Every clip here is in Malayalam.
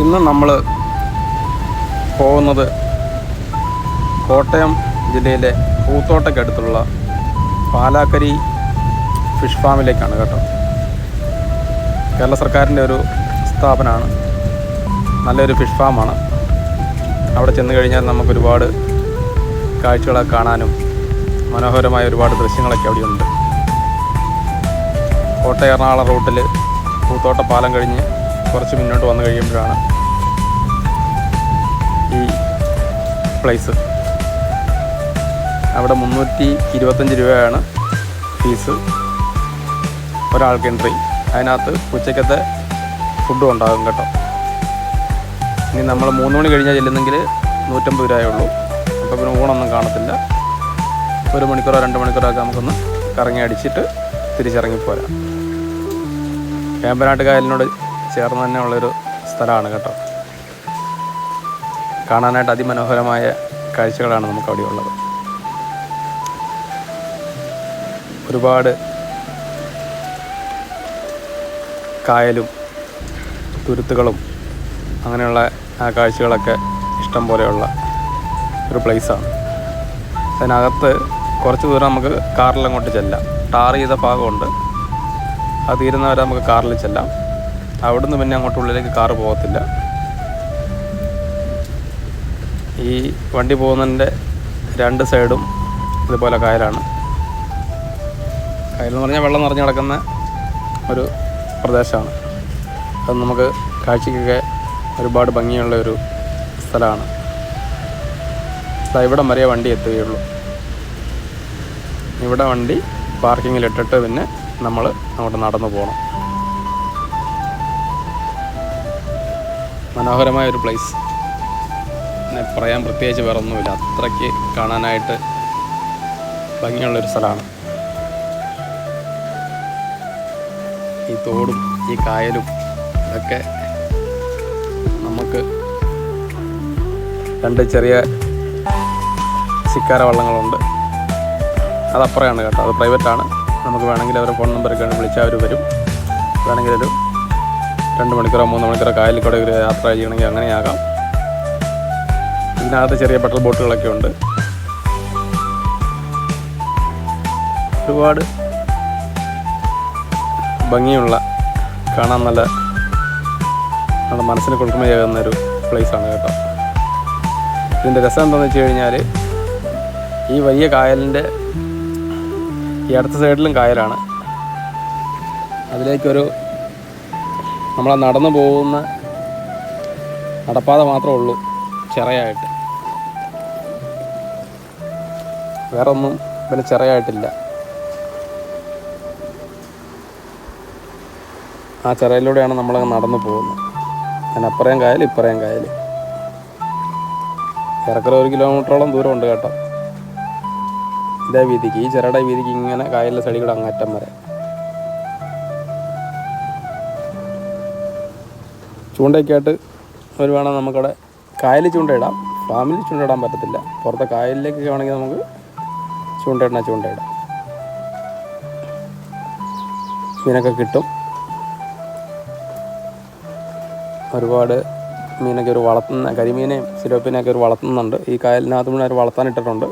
ഇന്ന് നമ്മൾ പോകുന്നത് കോട്ടയം ജില്ലയിലെ പൂത്തോട്ടയ്ക്കടുത്തുള്ള പാലാക്കരി ഫിഷ് ഫാമിലേക്കാണ് കേട്ടോ. കേരള സർക്കാരിന്റെ ഒരു സ്ഥാപനമാണ്. നല്ലൊരു ഫിഷ് ഫാമാണ്. അവിടെ ചെന്ന് കഴിഞ്ഞാൽ നമുക്കൊരുപാട് കാഴ്ചകളൊക്കെ കാണാനും മനോഹരമായ ഒരുപാട് ദൃശ്യങ്ങളൊക്കെ അവിടെയുണ്ട്. കോട്ടയം എറണാകുളം റൂട്ടിൽ പൂത്തോട്ട പാലം കഴിഞ്ഞ് കുറച്ച് മുന്നോട്ട് വന്നു കഴിയുമ്പോഴാണ് ഈ പ്ലേസ് അവിടെ മുന്നൂറ്റി ഇരുപത്തഞ്ച് രൂപയാണ് ഫീസ് ഒരാൾക്ക് എൻട്രി അതിനകത്ത് ഉച്ചക്കത്തെ ഫുഡും ഉണ്ടാകും കേട്ടോ. ഇനി നമ്മൾ മൂന്ന് മണി കഴിഞ്ഞാൽ ചെല്ലുന്നെങ്കിൽ നൂറ്റമ്പത് രൂപയേ ഉള്ളൂ. അപ്പോൾ പിന്നെ ഊണൊന്നും കാണത്തില്ല. ഒരു മണിക്കൂറോ രണ്ട് മണിക്കൂറോ ഒക്കെ നമുക്കൊന്ന് കറങ്ങി അടിച്ചിട്ട് തിരിച്ചിറങ്ങിപ്പോരാം. വേമ്പനാട്ട് കായലിനോട് ചേർന്ന് തന്നെ ഉള്ളൊരു സ്ഥലമാണ് കേട്ടോ. കാണാനായിട്ട് അതിമനോഹരമായ കാഴ്ചകളാണ് നമുക്ക് അവിടെ ഉള്ളത്. ഒരുപാട് കായലും തുരുത്തുകളും അങ്ങനെയുള്ള ആ കാഴ്ചകളൊക്കെ ഇഷ്ടം പോലെയുള്ള ഒരു പ്ലേസാണ്. അതിനകത്ത് കുറച്ച് ദൂരം നമുക്ക് കാറിൽ അങ്ങോട്ട് ചെല്ലാം. ടാർ ചെയ്ത ഭാഗമുണ്ട്. അത് തീരുന്നവരെ നമുക്ക് കാറിൽ ചെല്ലാം. അവിടുന്ന് പിന്നെ അങ്ങോട്ട് ഉള്ളിലേക്ക് കാറ് പോകത്തില്ല. ഈ വണ്ടി പോകുന്നതിന്റെ രണ്ട് സൈഡും ഇതുപോലെ കായലാണ്. കായലെന്ന് പറഞ്ഞാൽ വെള്ളം നിറഞ്ഞു കിടക്കുന്ന ഒരു പ്രദേശമാണ്. അത് നമുക്ക് കാഴ്ചയ്ക്കൊക്കെ ഒരുപാട് ഭംഗിയുള്ള ഒരു സ്ഥലമാണ്. ഇവിടം വരെ വണ്ടി എത്തുകയുള്ളൂ. ഇവിടെ വണ്ടി പാർക്കിങ്ങിലിട്ടിട്ട് പിന്നെ നമ്മൾ അങ്ങോട്ട് നടന്നു പോകണം മനോഹരമായ ഒരു പ്ലേസ് പറയാൻ പ്രത്യേകിച്ച് വേറെ ഒന്നുമില്ല അത്രയ്ക്ക് കാണാനായിട്ട് ഭംഗിയുള്ളൊരു സ്ഥലമാണ്. ഈ തോടും ഈ കായലും ഒക്കെ നമുക്ക് രണ്ട് ചെറിയ ശിക്കാര വള്ളങ്ങളുണ്ട്. അതപ്പുറമാണ് കേട്ടോ. അത് പ്രൈവറ്റാണ് നമുക്ക് വേണമെങ്കിൽ അവരുടെ ഫോൺ നമ്പറൊക്കെ വിളിച്ചാൽ അവർ വരും. വേണമെങ്കിൽ ഒരു രണ്ട് മണിക്കൂറോ മൂന്ന് മണിക്കൂറോ കായലിൽ കൂടെ ഒരു യാത്ര ചെയ്യണമെങ്കിൽ അങ്ങനെയാകാം. ഇതിനകത്ത് ചെറിയ പെട്രോൾ ബോട്ടുകളൊക്കെ ഉണ്ട്. ഒരുപാട് ഭംഗിയുള്ള കാണാൻ നല്ല നമ്മുടെ മനസ്സിന് കുളിർമയാകുന്ന ഒരു പ്ലേസാണ് കേട്ടോ. ഇതിന്റെ രസം എന്താണെന്ന് വെച്ച് കഴിഞ്ഞാൽ ഈ വലിയ കായലിന്റെ ഈ അടുത്ത സൈഡിലും കായലാണ്. അതിലേക്കൊരു നമ്മളെ നടന്നു പോകുന്ന നടപ്പാത മാത്രമേ ഉള്ളൂ ചെറയായിട്ട്. വേറെ ഒന്നും പിന്നെ ചെറയായിട്ടില്ല. ആ ചിറയിലൂടെയാണ് നമ്മൾ നടന്നു പോകുന്നത്. ഞാൻ അതിനപ്പുറയും കായൽ ഇപ്പുറയും കായൽ. ഏറെക്കുറെ ഒരു കിലോമീറ്ററോളം ദൂരമുണ്ട് കേട്ടോ. ഇതേ വീതിക്ക് ഈ ചിറയുടെ വീതിക്ക് ഇങ്ങനെ കായലിന്റെ സൈഡിൽ കൂടെ അങ്ങറ്റം വരെ. ചൂണ്ടയൊക്കെ ആയിട്ട് വേണം നമുക്കവിടെ കായലിൽ ചൂണ്ടയിടാം. ഫാമിൽ ചൂണ്ടയിടാൻ പറ്റത്തില്ല. പുറത്തെ കായലിലേക്കൊക്കെ ആണെങ്കിൽ നമുക്ക് ചൂണ്ടയിടണ ചൂണ്ടയിടാം. മീനൊക്കെ കിട്ടും. ഒരുപാട് മീനൊക്കെ ഒരു വളർത്തുന്ന കരിമീനെയും സിലോപ്പിനെയൊക്കെ ഒരു വളർത്തുന്നുണ്ട്. ഈ കായലിനകത്ത് മുഴുവൻ അവർ വളർത്താനിട്ടിട്ടുണ്ട്.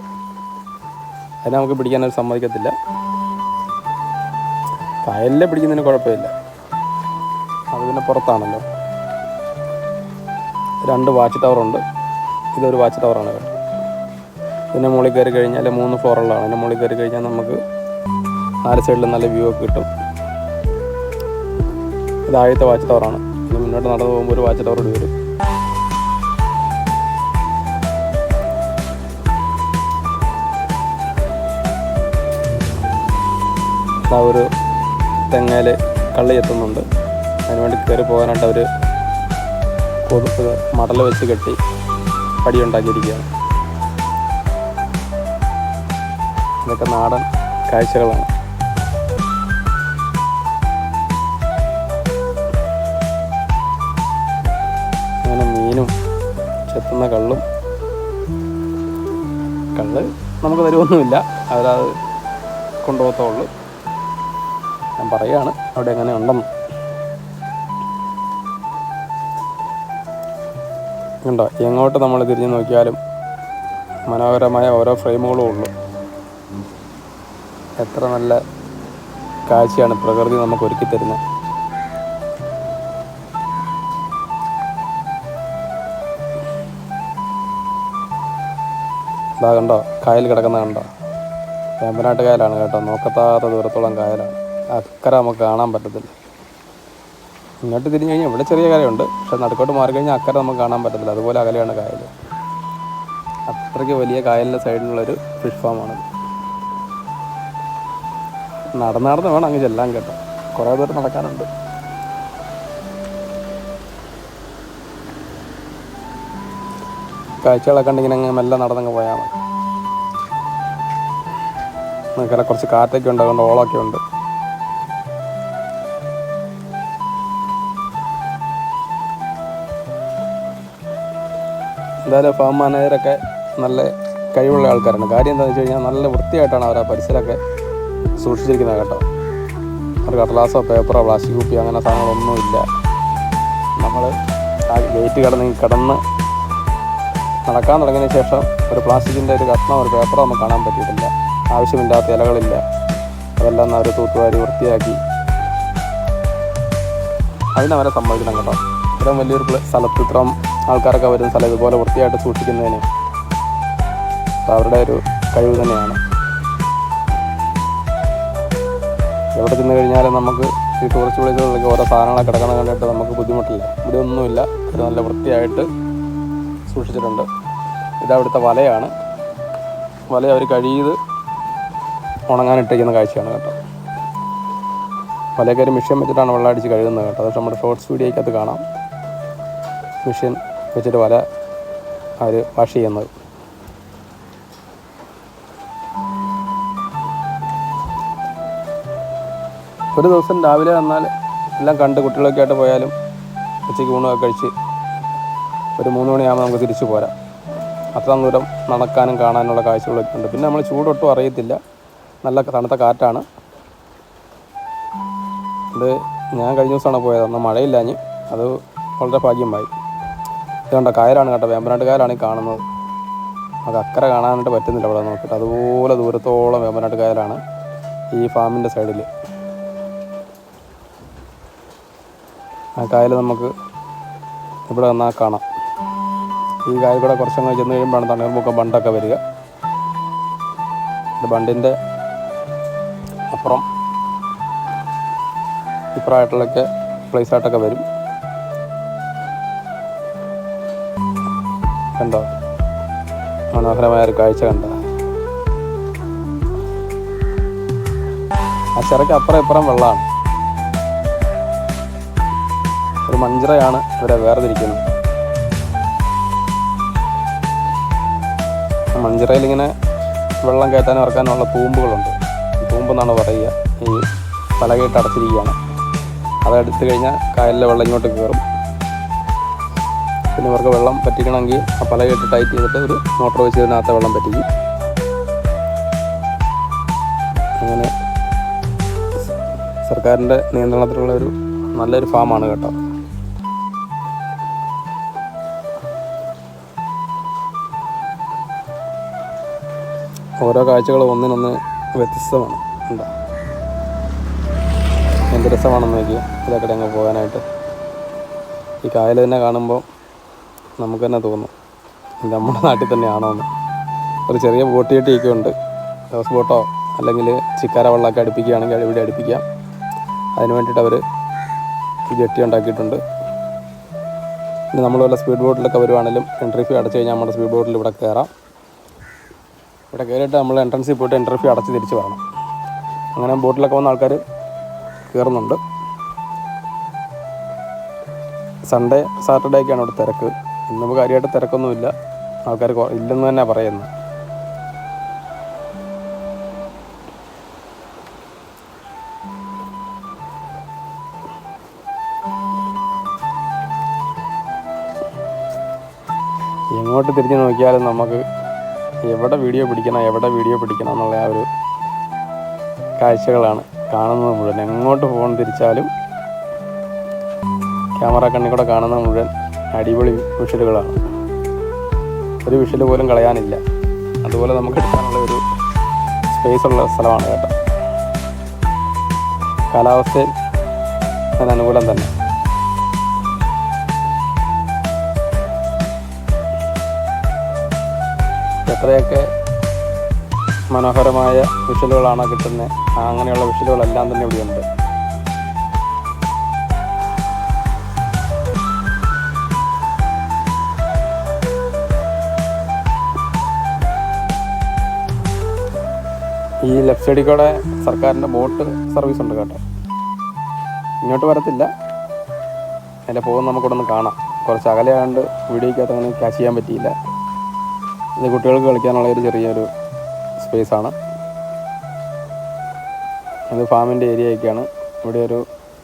അതിനെ നമുക്ക് പിടിക്കാൻ പിടിക്കാനൊരു സമ്മതിക്കത്തില്ല. കായലിലെ പിടിക്കുന്നതിന് കുഴപ്പമില്ല. അത് പിന്നെ പുറത്താണല്ലോ. രണ്ട് വാച്ച് ടവറുണ്ട് ഇതൊരു വാച്ച് ടവറാണ് കേട്ടോ പിന്നെ മുകളിൽ കയറി കഴിഞ്ഞാൽ മൂന്ന് ഫ്ലോറുള്ളതാണ് അതിന്റെ മുകളിൽ കയറി കഴിഞ്ഞാൽ നമുക്ക് നാല് സൈഡിലും നല്ല വ്യൂ ഒക്കെ കിട്ടും. ഇത് ആദ്യത്തെ വാച്ച് ടവറാണ് ഇത് മുന്നോട്ട് നടന്നു പോകുമ്പോൾ ഒരു വാച്ച് ടവർ വരും. ആ ഒരു തെങ്ങയിൽ കള്ളി എത്തുന്നുണ്ട്. അതിനുവേണ്ടി കയറി പോകാനായിട്ട് അവർ മടൽ വെച്ച് കെട്ടി പടിയുണ്ടാക്കിയിരിക്കുകയാണ് ഇതൊക്കെ നാടൻ കാഴ്ചകളാണ്. അങ്ങനെ മീനും ചെത്തുന്ന കള്ളും കള്ള് നമുക്ക് തരുമൊന്നുമില്ല അവരത് കൊണ്ടുപോകത്തുള്ളൂ ഞാൻ പറയുകയാണ് അവിടെ എങ്ങനെ ഉണ്ടെന്ന് കണ്ടോ. എങ്ങോട്ട് നമ്മൾ തിരിഞ്ഞു നോക്കിയാലും മനോഹരമായ ഓരോ ഫ്രെയിമുകളും ഉള്ളു. എത്ര നല്ല കാഴ്ചയാണ് പ്രകൃതി നമുക്ക് ഒരുക്കി തരുന്നത് ഇതാ കണ്ടോ? കായൽ കിടക്കുന്ന കണ്ടോ? വേമ്പനാട്ട് കായലാണ് കേട്ടോ. നോക്കത്താത്ത ദൂരത്തോളം കായലാണ്. അക്കരെ നമുക്ക് കാണാൻ പറ്റത്തില്ല. ഇങ്ങോട്ട് തിരിഞ്ഞു കഴിഞ്ഞാൽ ഇവിടെ ചെറിയ കരയുണ്ട്. പക്ഷെ നടുക്കോട്ട് മാറി കഴിഞ്ഞാൽ അക്കരെ നമുക്ക് കാണാൻ പറ്റത്തില്ല. അതുപോലെ അകലെയാണ് കായൽ അത്രയ്ക്ക് വലിയ കായലിന്റെ സൈഡിലുള്ളൊരു ഫിഷ് ഫാമാണ് നടന്ന് നടന്ന് വേണം അങ്ങ് ചെല്ലാൻ കേട്ടോ. കുറേ ദൂരം നടക്കാനുണ്ട്. കാഴ്ചകളൊക്കെ ഉണ്ടെങ്കിൽ അങ്ങ് മെല്ലെ നടന്നങ്ങ് പോയാൽ മതി. നമുക്കല്ല കുറച്ച് കാറ്റൊക്കെ ഉണ്ട് അതുകൊണ്ട് ഓളമൊക്കെ ഉണ്ട്. എന്തായാലും ഫാം മാനേജറൊക്കെ നല്ല കഴിവുള്ള ആൾക്കാരാണ്. കാര്യം എന്താണെന്ന് വെച്ച് കഴിഞ്ഞാൽ നല്ല വൃത്തിയായിട്ടാണ് അവർ ആ പരിസരമൊക്കെ സൂക്ഷിച്ചിരിക്കുന്നത് കേട്ടോ. ഒരു കടലാസോ പേപ്പറോ പ്ലാസ്റ്റിക് കുപ്പിയോ അങ്ങനെ സാധനങ്ങളൊന്നുമില്ല നമ്മൾ ആ ഗേറ്റ് കടന്ന് കടന്ന് നടക്കാൻ തുടങ്ങിയതിന് ശേഷം ഒരു പ്ലാസ്റ്റിക്കിന്റെ ഒരു കഷ്ണം ഒരു പേപ്പറോ നമുക്ക് കാണാൻ പറ്റിയിട്ടില്ല. ആവശ്യമില്ലാത്ത ഇലകളില്ല. അതെല്ലാം അവർ തൂത്തുവാരി വൃത്തിയാക്കി. അതിനവരെ സമ്മതിക്കണം കേട്ടോ. ഇത്രയും വലിയൊരു സ്ഥലത്ത് ഇത്രയും ആൾക്കാരൊക്കെ വരുന്ന സ്ഥലം ഇതുപോലെ വൃത്തിയായിട്ട് സൂക്ഷിക്കുന്നതിന് അവരുടെ ഒരു കഴിവ് തന്നെയാണ്. എവിടെ ചെന്ന് കഴിഞ്ഞാലും നമുക്ക് ഈ ടൂറിസ്റ്റ് പ്ലേസുകളിലേക്ക് ഓരോ സാധനങ്ങളൊക്കെ കിടക്കണം കണ്ടിട്ട് നമുക്ക് ബുദ്ധിമുട്ടില്ല. ഇവിടെ ഒന്നുമില്ല. ഇത് നല്ല വൃത്തിയായിട്ട് സൂക്ഷിച്ചിട്ടുണ്ട്. ഇതവിടുത്തെ വലയാണ്. വല അവർ കഴിയത് ഉണങ്ങാനിട്ടിരിക്കുന്ന കാഴ്ചയാണ് കേട്ടോ. വലയൊക്കെ ഒരു മിഷ്യൻ വെച്ചിട്ടാണ് വെള്ളം അടിച്ച് കഴുകുന്നത് കേട്ടോ. അത് നമ്മുടെ ഷോർട്സ് വീഡിയോയ്ക്കകത്ത് കാണാം. മിഷ്യൻ വെച്ചിട്ട് വല അവർ വാഷ് ചെയ്യുന്നത്. ഒരു ദിവസം രാവിലെ വന്നാൽ എല്ലാം കണ്ട് കുട്ടികളൊക്കെ ആയിട്ട് പോയാലും ഉച്ചയ്ക്ക് ഊണൊക്കെ കഴിച്ച് ഒരു മൂന്ന് മണിയാകുമ്പോൾ നമുക്ക് തിരിച്ചു പോരാം. അത്ര ദൂരം നടക്കാനും കാണാനുള്ള കാഴ്ചകളൊക്കെ ഉണ്ട്. പിന്നെ നമ്മൾ ചൂടൊട്ടും അറിയത്തില്ല. നല്ല തണുത്ത കാറ്റാണ്. ഇത് ഞാൻ കഴിഞ്ഞ ദിവസമാണ് പോയത്. അന്ന് മഴയില്ലാഞ്ഞ് അത് വളരെ ഭാഗ്യമായി. ഇത് കണ്ട കായലാണ് കേട്ടോ വേമ്പനാട്ട് കായലാണ് ഈ കാണുന്നത്. അത് അക്കരെ കാണാനായിട്ട് പറ്റുന്നില്ല അവിടെ നോക്കിയിട്ട്. അതുപോലെ ദൂരത്തോളം വേമ്പനാട്ട് കായലാണ് ഈ ഫാമിന്റെ സൈഡിൽ ആ കായൽ നമുക്ക് ഇവിടെ വന്നാൽ കാണാം. ഈ കായൽ കൂടെ കുറച്ചങ്ങ് ചെന്ന് കഴിയുമ്പോഴാണ് തണ്ണീർമുക്കം ബണ്ടൊക്കെ വരിക. ഇത് ബണ്ടിന്റെ അപ്പുറം ഇപ്പുറമായിട്ടുള്ളൊക്കെ പ്ലേസ് ആയിട്ടൊക്കെ വരും. മനോഹരമായ ഒരു കാഴ്ച കണ്ടോ. ആ ചിറയ്ക്ക് അപ്പുറം ഇപ്പുറം വെള്ളമാണ്. ഒരു മഞ്ചിറയാണ് ഇവിടെ വേർതിരിക്കുന്നത്. മഞ്ചിറയിൽ ഇങ്ങനെ വെള്ളം കയറ്റാനും ഇറക്കാനുള്ള തൂമ്പുകളുണ്ട്. തൂമ്പെന്നാണ് പറയുക. ഈ പലകയിട്ട് അടച്ചിരിക്കുകയാണ്. അതെടുത്ത് കഴിഞ്ഞാൽ കായലിലെ വെള്ളം ഇങ്ങോട്ട് കയറും. പിന്നെ ഇവർക്ക് വെള്ളം പറ്റിക്കണമെങ്കിൽ ആ പലകയിട്ട് ടൈറ്റ് ചെയ്തിട്ട് ഒരു മോട്ടോർ വെച്ച് ഇതിനകത്ത് വെള്ളം പറ്റിക്കും. അങ്ങനെ സർക്കാരിന്റെ നിയന്ത്രണത്തിലുള്ള ഒരു നല്ലൊരു ഫാമാണ് കേട്ടോ. ഓരോ കാഴ്ചകളും ഒന്നിനൊന്ന് വ്യത്യസ്തമാണ് എന്താ എന്ത് രസമാണെന്ന് നോക്കിയാൽ ഇതൊക്കെ അങ്ങ് പോകാനായിട്ട്. ഈ കായൽ തന്നെ കാണുമ്പോൾ നമുക്ക് തന്നെ. തോന്നും നമ്മുടെ നാട്ടിൽ തന്നെയാണോ എന്ന് ഒരു ചെറിയ ബോട്ട് കെട്ടിയൊക്കെ ഉണ്ട് ഹൗസ് ബോട്ടോ അല്ലെങ്കിൽ ചിക്കാര വെള്ളമൊക്കെ അടുപ്പിക്കുകയാണെങ്കിൽ ഇവിടെ അടുപ്പിക്കാം. അതിന് വേണ്ടിയിട്ട് അവർ ജെട്ടി ഉണ്ടാക്കിയിട്ടുണ്ട്. പിന്നെ നമ്മൾ വല്ല സ്പീഡ് ബോട്ടിലൊക്കെ വരുവാണെങ്കിലും എൻട്രി ഫീ അടച്ചു കഴിഞ്ഞാൽ നമ്മുടെ സ്പീഡ് ബോട്ടിൽ ഇവിടെ കയറാം. ഇവിടെ കയറിയിട്ട് നമ്മൾ എൻട്രൻസിൽ പോയിട്ട് എൻട്രി ഫീ അടച്ച് തിരിച്ച് വരണം. അങ്ങനെ ബോട്ടിലൊക്കെ വന്ന ആൾക്കാർ കയറുന്നുണ്ട്. സൺഡേ സാറ്റർഡേ ഒക്കെയാണ് ഇവിടെ തിരക്ക്. ഇന്നിപ്പോൾ കാര്യമായിട്ട് തിരക്കൊന്നുമില്ല. ആൾക്കാർ ഇല്ലെന്ന് തന്നെ പറയുന്നു. എങ്ങോട്ട് തിരിഞ്ഞ് നോക്കിയാലും നമുക്ക് എവിടെ വീഡിയോ പിടിക്കണം എവിടെ വീഡിയോ പിടിക്കണം എന്നുള്ള ആ ഒരു കാഴ്ചകളാണ് കാണുന്നത് മുഴുവൻ. എങ്ങോട്ട് ഫോൺ തിരിച്ചാലും ക്യാമറ കണ്ണിൽ കൂടെ കാണുന്നത് മുഴുവൻ അടിപൊളി വിഷലുകളാണ് ഒരു വിഷൽ പോലും കളയാനില്ല. അതുപോലെ നമുക്ക് എടുക്കാനുള്ള ഒരു സ്പേസ് ഉള്ള സ്ഥലമാണ് കേട്ടോ. കാലാവസ്ഥയിൽ അതിന് അനുകൂലം തന്നെ. എത്രയൊക്കെ മനോഹരമായ വിഷലുകളാണ് കിട്ടുന്നത്? അങ്ങനെയുള്ള വിഷലുകളെല്ലാം തന്നെ ഇവിടെയുണ്ട്. സൈഡിൽ സർക്കാരിന്റെ ബോട്ട് സർവീസ് ഉണ്ട് കേട്ടോ. ഇങ്ങോട്ട് വരത്തില്ല. അതിന്റെ പോകുന്ന നമുക്കിവിടെ ഒന്ന് കാണാം. കുറച്ച് അകലെയാണ്ട് വീഡിയോക്കകത്ത് അങ്ങനെ ക്യാച്ച് ചെയ്യാൻ പറ്റിയില്ല. ഇത് കുട്ടികൾക്ക് കളിക്കാനുള്ള ഒരു ചെറിയൊരു സ്പേസാണ് ഇത് ഫാമിന്റെ ഏരിയയൊക്കെയാണ് ഇവിടെ ഒരു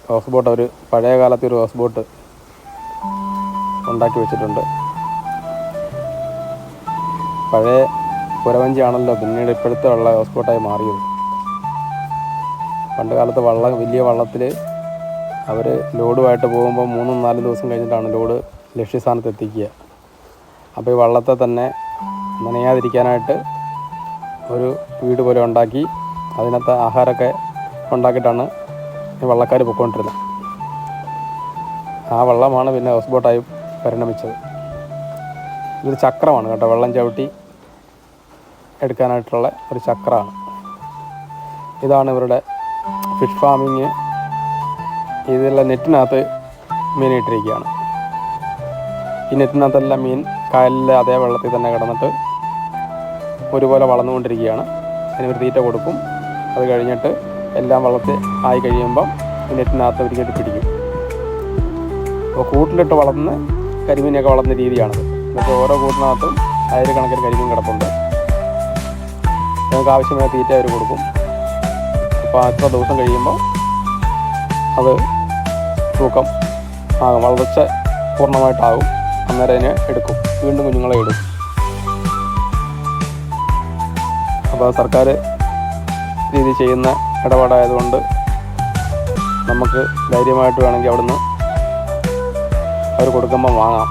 ഹൗസ് ബോട്ട് ഒരു പഴയ കാലത്തെ ഒരു ഹൗസ് ബോട്ട് ഉണ്ടാക്കി വെച്ചിട്ടുണ്ട്. പഴയ കുരവഞ്ചിയാണല്ലോ പിന്നീട് ഇപ്പോഴത്തെ ഉള്ള ഹൗസ് ബോട്ടായി മാറിയത്. പണ്ട് കാലത്ത് വള്ളം വലിയ വള്ളത്തിൽ അവർ ലോഡുമായിട്ട് പോകുമ്പോൾ മൂന്നും നാലും ദിവസം കഴിഞ്ഞിട്ടാണ് ലോഡ് ലക്ഷ്യസ്ഥാനത്ത് എത്തിക്കുക. അപ്പോൾ ഈ വള്ളത്തെ തന്നെ നനയാതിരിക്കാനായിട്ട് ഒരു വീട് പോലെ ഉണ്ടാക്കി അതിനകത്ത് ആഹാരമൊക്കെ ഉണ്ടാക്കിയിട്ടാണ് ഈ വള്ളക്കാർ പൊയ്ക്കൊണ്ടിരുന്നത്. ആ വള്ളമാണ് പിന്നെ ഹൗസ് ബോട്ടായി പരിണമിച്ചത്. ഇതൊരു ചക്രമാണ് കേട്ടോ വെള്ളം ചവിട്ടി എടുക്കാനായിട്ടുള്ള ഒരു ചക്രമാണ്. ഇതാണ് ഇവരുടെ ഫിഷ് ഫാമിങ് ഇതിലുള്ള നെറ്റിനകത്ത് മീൻ ഇട്ടിരിക്കുകയാണ്. ഈ നെറ്റിനകത്തെല്ലാം മീൻ കായലിലെ അതേ വെള്ളത്തിൽ തന്നെ കിടന്നിട്ട് ഒരുപോലെ വളർന്നുകൊണ്ടിരിക്കുകയാണ്. അതിന് ഒരു തീറ്റ കൊടുക്കും. അത് കഴിഞ്ഞിട്ട് എല്ലാം വളർത്തി ആയി കഴിയുമ്പം ഈ നെറ്റിനകത്ത് ഒരിക്കലും പിടിക്കും. അപ്പോൾ കൂട്ടിലിട്ട് വളർന്ന് കരിമീനൊക്കെ വളർന്ന രീതിയാണത്. എന്നിട്ട് ഓരോ കൂട്ടിനകത്തും ആയിരക്കണക്കിന് കരിമീൻ കിടപ്പുണ്ട്. നമുക്ക് ആവശ്യമായ തീറ്റ അവർ കൊടുക്കും. അപ്പോൾ അത്ര ദിവസം കഴിയുമ്പോൾ അത് തൂക്കം ആകും. വളർച്ച പൂർണമായിട്ടാകും. അന്നേരം അതിനെ എടുക്കും. വീണ്ടും കുഞ്ഞുങ്ങളെ ഇടും. അപ്പോൾ സർക്കാർ രീതി ചെയ്യുന്ന ഇടപാടായതുകൊണ്ട് നമുക്ക് ധൈര്യമായിട്ട് വേണമെങ്കിൽ അവിടുന്ന് അവർ കൊടുക്കുമ്പോൾ വാങ്ങാം.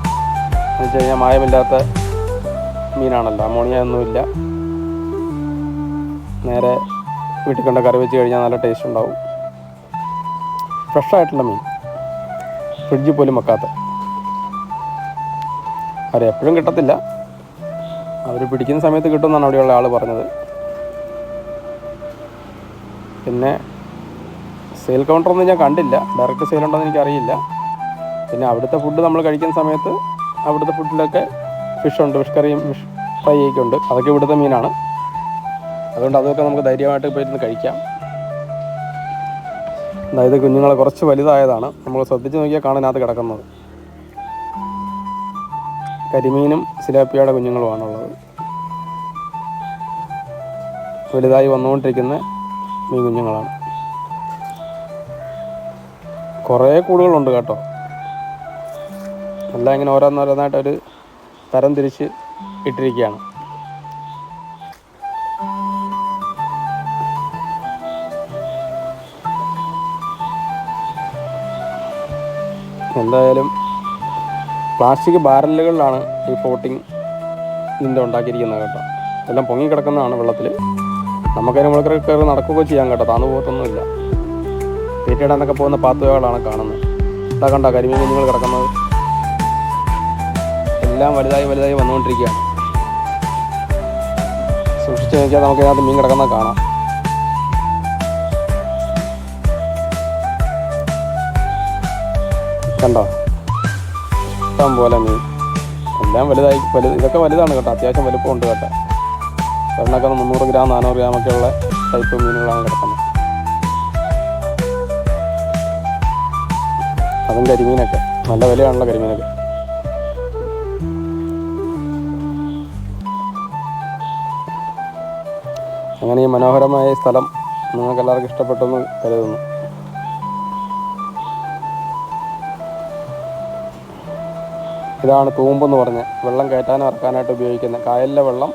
എന്ന് വെച്ച് കഴിഞ്ഞാൽ മായമില്ലാത്ത മീനാണല്ലോ. അമോണിയ ഒന്നുമില്ല. നേരെ വീട്ടിൽ കൊണ്ട് കറി വെച്ച് കഴിഞ്ഞാൽ നല്ല ടേസ്റ്റ് ഉണ്ടാവും. ഫ്രഷായിട്ടുള്ള മീൻ. ഫ്രിഡ്ജിൽ പോലും വെക്കാത്ത. അവരെപ്പോഴും കിട്ടത്തില്ല. അവർ പിടിക്കുന്ന സമയത്ത് കിട്ടുമെന്നാണ് അവിടെയുള്ള ആൾ പറഞ്ഞത്. പിന്നെ സെയിൽ കൗണ്ടറൊന്നും ഞാൻ കണ്ടില്ല. ഡയറക്റ്റ് സെയിൽ ഉണ്ടോയെന്ന് എനിക്കറിയില്ല. പിന്നെ അവിടുത്തെ ഫുഡ് നമ്മൾ കഴിക്കുന്ന സമയത്ത് അവിടുത്തെ ഫുഡിലൊക്കെ ഫിഷുണ്ട് ഫിഷ് കറിയും ഫിഷ് ഫ്രൈ ഒക്കെ ഉണ്ട്. അതൊക്കെ ഇവിടുത്തെ മീനാണ്. അതുകൊണ്ട് അതൊക്കെ നമുക്ക് ധൈര്യമായിട്ട് പോയിരുന്ന് കഴിക്കാം. അതായത് കുഞ്ഞുങ്ങളെ കുറച്ച് വലുതായതാണ്. നമ്മൾ ശ്രദ്ധിച്ച് നോക്കിയാൽ കാണാനകത്ത് കിടക്കുന്നത്. കരിമീനും സിലാപ്പിയുടെ കുഞ്ഞുങ്ങളുമാണുള്ളത്. വലുതായി വന്നുകൊണ്ടിരിക്കുന്ന മീൻ കുഞ്ഞുങ്ങളാണ്. കുറേ കൂടുകളുണ്ട് കേട്ടോ. എല്ലാം ഇങ്ങനെ ഓരോന്നോരോന്നായിട്ട് ഒരു തരം തിരിച്ച് ഇട്ടിരിക്കുകയാണ്. എന്തായാലും പ്ലാസ്റ്റിക് ബാരലുകളിലാണ് ഈ ഫ്ലോട്ടിങ് ഇതിന്റെ ഉണ്ടാക്കിയിരിക്കുന്നത് കേട്ടോ. എല്ലാം പൊങ്ങി കിടക്കുന്നതാണ് വെള്ളത്തിൽ നമുക്കതിന് മുകളിൽ കയറി നടക്കുകയോ ചെയ്യാൻ കേട്ടോ. താന്നു പോകത്തൊന്നുമില്ല. തീറ്റയിടാനൊക്കെ പോകുന്ന പാത്തുകളാണ് കാണുന്നത്. ഇതാ കണ്ട കരിമീൻ കുഞ്ഞുങ്ങൾ കിടക്കുന്നത്. എല്ലാം വലുതായി വലുതായി വന്നുകൊണ്ടിരിക്കുകയാണ്. സൂക്ഷിച്ച് നോക്കിയാൽ നമുക്ക് ഇതിനകത്ത് മീൻ കിടക്കുന്നത് കാണാം. കണ്ടോ? ഇഷ്ടം പോലെ മീൻ. എല്ലാം വലുതായി വലുത് ഇതൊക്കെ വലുതാണ് കേട്ടോ. അത്യാവശ്യം വലുപ്പം ഉണ്ട് കേട്ടോ. ഒരെണ്ണൊക്കെ മുന്നൂറ് ഗ്രാം നാനൂറ് ഗ്രാം ഒക്കെ ഉള്ള ടൈപ്പ് മീനുകളാണ് കിടക്കുന്നത്. അതും കരിമീനൊക്കെ. നല്ല വിലയാണല്ലോ കരിമീനൊക്കെ. അങ്ങനെ ഈ മനോഹരമായ സ്ഥലം നിങ്ങൾക്ക് എല്ലാവർക്കും ഇഷ്ടപ്പെട്ടെന്ന് കരുതുന്നു. ഇതാണ് തൂമ്പെന്ന് പറഞ്ഞ് വെള്ളം കയറ്റാനും ഇറക്കാനായിട്ട് ഉപയോഗിക്കുന്ന കായലിലെ വെള്ളം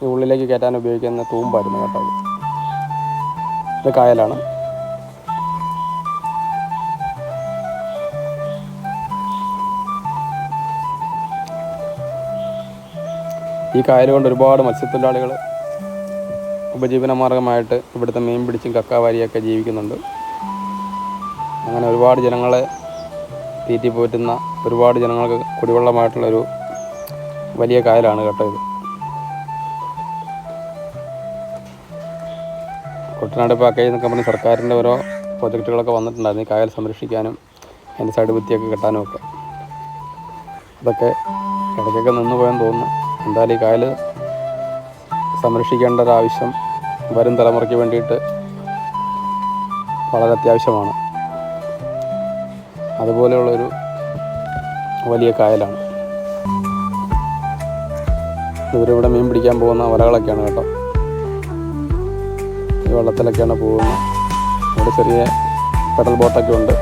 ഈ ഉള്ളിലേക്ക് കയറ്റാൻ ഉപയോഗിക്കുന്ന തൂമ്പായിരുന്നു കേട്ടോ ഇത്. കായലാണ് ഈ കായൽ കൊണ്ട് ഒരുപാട് മത്സ്യത്തൊഴിലാളികൾ ഉപജീവന മാർഗമായിട്ട് ഇവിടുത്തെ മീൻ പിടിച്ചും കക്കാവാരിയൊക്കെ ജീവിക്കുന്നുണ്ട് അങ്ങനെ ഒരുപാട് ജനങ്ങളെ തീറ്റി പോറ്റുന്ന ഒരുപാട് ജനങ്ങൾക്ക് കുടിവെള്ളമായിട്ടുള്ളൊരു വലിയ കായലാണ് കേട്ടോ ഇത്. കുട്ടനാട് പാക്കേജ് എന്നൊക്കെ പറഞ്ഞ് സർക്കാരിന്റെ ഓരോ പ്രോജക്റ്റുകളൊക്കെ വന്നിട്ടുണ്ടായിരുന്നു. ഈ കായൽ സംരക്ഷിക്കാനും അതിന്റെ സൈഡ് ബുദ്ധിയൊക്കെ കിട്ടാനും ഒക്കെ. അതൊക്കെ ഇടയ്ക്കൊക്കെ നിന്ന് തോന്നുന്നു. എന്തായാലും ഈ കായൽ സംരക്ഷിക്കേണ്ട ഒരു ആവശ്യം വരും തലമുറയ്ക്ക് വേണ്ടിയിട്ട് വളരെ അത്യാവശ്യമാണ്. അതുപോലെയുള്ളൊരു വലിയ കായലാണ്. ഇവരിവിടെ മീൻ പിടിക്കാൻ പോകുന്ന വലകളൊക്കെയാണ് കേട്ടോ. ഈ വെള്ളത്തിലൊക്കെയാണ് പോകുന്നത്. ഇവിടെ ചെറിയ പെഡൽ ബോട്ടൊക്കെ ഉണ്ട്.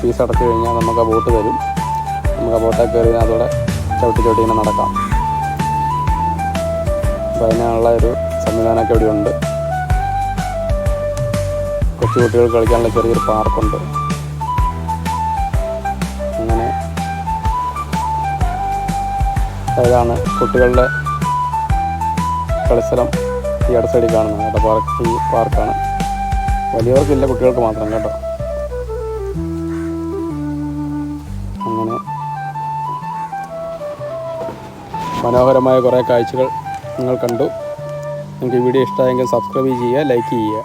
ഫീസ് അടച്ചു കഴിഞ്ഞാൽ നമുക്ക് ആ ബോട്ട് തരും. നമുക്ക് ആ ബോട്ടൊക്കെ കയറി അതോടെ ചവിട്ടി ചവിട്ടി ഇങ്ങനെ നടക്കാം. അപ്പോൾ അതിനുള്ള ഒരു സംവിധാനമൊക്കെ ഇവിടെ ഉണ്ട്. കൊച്ചു കുട്ടികൾ കളിക്കാനുള്ള ചെറിയൊരു പാർക്കുണ്ട്. ഇതാണ് കുട്ടികളുടെ കളിസ്ഥലം ഈ അടുത്ത സൈഡിൽ കാണുന്നത്. കേട്ടോ പാർക്ക് ഈ പാർക്കാണ് വലിയവർക്കില്ല കുട്ടികൾക്ക് മാത്രം കേട്ടോ. അങ്ങനെ മനോഹരമായ കുറേ കാഴ്ചകൾ നിങ്ങൾ കണ്ടു. നിങ്ങൾക്ക് വീഡിയോ ഇഷ്ടമായെങ്കിൽ സബ്സ്ക്രൈബ് ചെയ്യുക ലൈക്ക് ചെയ്യുക.